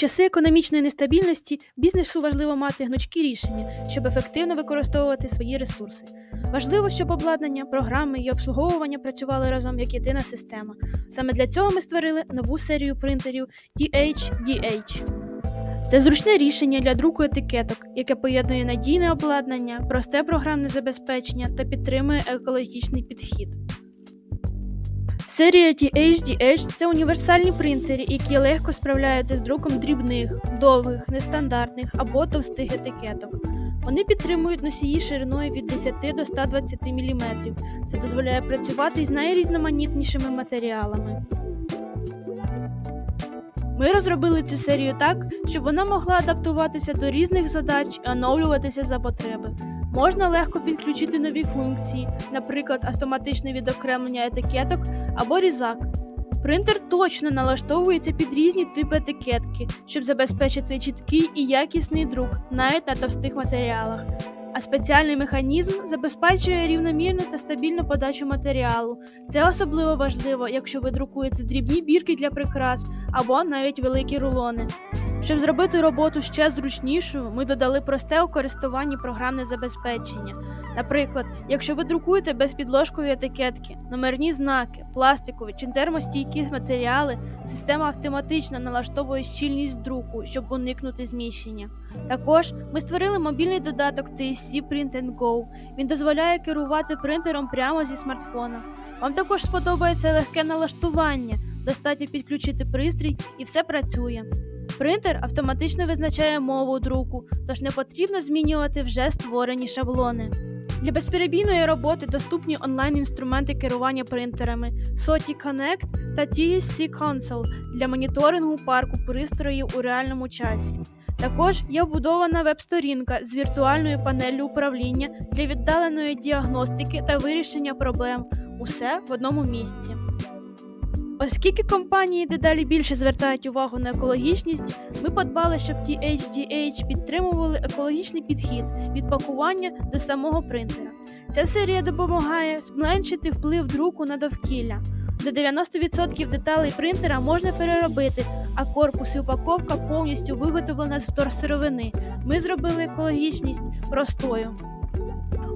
часи економічної нестабільності бізнесу важливо мати гнучкі рішення, щоб ефективно використовувати свої ресурси. Важливо, щоб обладнання, програми і обслуговування працювали разом як єдина система. Саме для цього ми створили нову серію принтерів DHDH. Це зручне рішення для друку етикеток, яке поєднує надійне обладнання, просте програмне забезпечення та підтримує екологічний підхід. Серія THDH – це універсальні принтери, які легко справляються з друком дрібних, довгих, нестандартних або товстих етикеток. Вони підтримують носії шириною від 10 до 120 мм. Це дозволяє працювати із найрізноманітнішими матеріалами. Ми розробили цю серію так, щоб вона могла адаптуватися до різних задач і оновлюватися за потреби. Можна легко підключити нові функції, наприклад, автоматичне відокремлення етикеток або різак. Принтер точно налаштовується під різні типи етикетки, щоб забезпечити чіткий і якісний друк навіть на товстих матеріалах. А спеціальний механізм забезпечує рівномірну та стабільну подачу матеріалу. Це особливо важливо, якщо ви друкуєте дрібні бірки для прикрас або навіть великі рулони. Щоб зробити роботу ще зручнішою, ми додали просте у користуванні програмне забезпечення. Наприклад, якщо ви друкуєте безпідложкові етикетки, номерні знаки, пластикові чи термостійкі матеріали, система автоматично налаштовує щільність друку, щоб уникнути зміщення. Також ми створили мобільний додаток TSC Print and Go. Він дозволяє керувати принтером прямо зі смартфона. Вам також сподобається легке налаштування, достатньо підключити пристрій і все працює. Принтер автоматично визначає мову друку, тож не потрібно змінювати вже створені шаблони. Для безперебійної роботи доступні онлайн-інструменти керування принтерами SOTI Connect та TSC Console для моніторингу парку пристроїв у реальному часі. Також є вбудована веб-сторінка з віртуальною панеллю управління для віддаленої діагностики та вирішення проблем. Усе в одному місці. Оскільки компанії дедалі більше звертають увагу на екологічність, ми подбали, щоб THDH підтримували екологічний підхід від пакування до самого принтера. Ця серія допомагає зменшити вплив друку на довкілля. До 90% деталей принтера можна переробити, а корпус і упаковка повністю виготовлена з вторсировини. Ми зробили екологічність простою.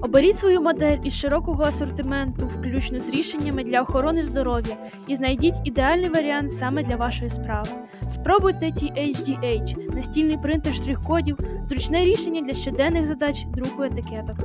Оберіть свою модель із широкого асортименту, включно з рішеннями для охорони здоров'я, і знайдіть ідеальний варіант саме для вашої справи. Спробуйте THDH, настільний принтер штрих-кодів, зручне рішення для щоденних задач друку етикеток.